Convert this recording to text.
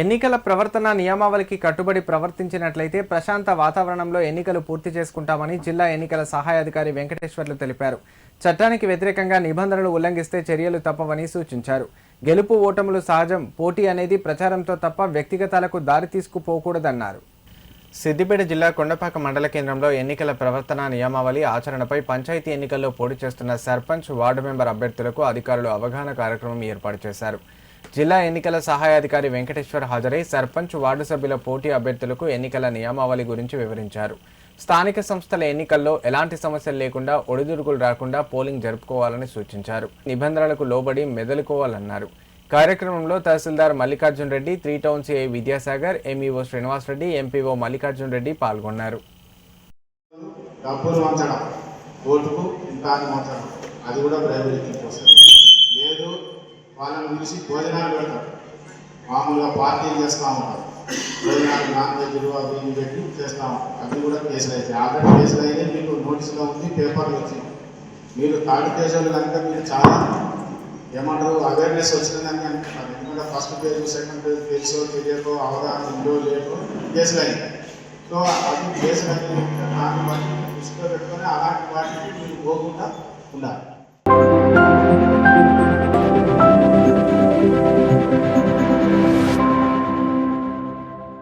ఎన్నికల ప్రవర్తన నియమావళికి కట్టుబడి ప్రవర్తించినట్లయితే ప్రశాంత వాతావరణంలో ఎన్నికలు పూర్తి చేసుకుంటామని జిల్లా ఎన్నికల సహాయాధికారి వెంకటేశ్వర్లు తెలిపారు. చట్టానికి వ్యతిరేకంగా నిబంధనలు ఉల్లంఘిస్తే చర్యలు తప్పవని సూచించారు. గెలుపు ఓటములు సహజం పోటీ అనేది ప్రచారంతో తప్ప వ్యక్తిగతాలకు దారి తీసుకుపోకూడదన్నారు. సిద్దిపేట జిల్లా కొండపాక మండల కేంద్రంలో ఎన్నికల ప్రవర్తన నియమావళి ఆచరణపై పంచాయతీ ఎన్నికల్లో పోటీ చేస్తున్న సర్పంచ్ వార్డు మెంబర్ అభ్యర్థులకు అధికారులు అవగాహన కార్యక్రమం ఏర్పాటు చేశారు. జిల్లా ఎన్నికల సహాయాధికారి వెంకటేశ్వర్ హాజరై సర్పంచ్ వార్డు సభ్యుల పోటీ అభ్యర్థులకు ఎన్నికల నియమావళి గురించి వివరించారు. స్థానిక సంస్థల ఎన్నికల్లో ఎలాంటి సమస్యలు లేకుండా ఒడిదుడుకులు రాకుండా పోలింగ్ జరుపుకోవాలని సూచించారు. నిబంధనలకు లోబడి మెదలుకోవాలన్నారు. కార్యక్రమంలో తహసీల్దార్ Mallikarjun Reddy three town CI Vidyasagar MEO Srinivas Reddy MPO Mallikarjun Reddy పాల్గొన్నారు. డబ్బులు వంచడం ఓటుకు ఇంత అది కూడా ప్రైవేట్ వాళ్ళని పిలిచి భోజనాలు పెడతాం. మామూలుగా పార్టీలు చేస్తూ ఉంటాం. భోజనాలు నాన్ వెజ్లు అవి ఇవి పెట్టి చేస్తూ అవి కూడా కేసులు అయితే. ఆల్రెడీ కేసులు అయితే మీకు నోటీసులో ఉంది పేపర్లు వచ్చింది మీరు థర్డ్ దేశాలు కనుక మీరు చాలా ఏమంటారు అవేర్నెస్ వచ్చిందని అనుకుంటారు ఎందుకంటే ఫస్ట్ పేజ్ సెకండ్ పేజ్ తెలుసో తెలియకో అవగాహన ఉందో లేదో కేసులు అయింది సో అది కేసులు అయినాయి. దాన్ని బట్టి దృష్టిలో పెట్టుకొని అలాంటి వాటికి మీరు పోకుండా ఉండాలి.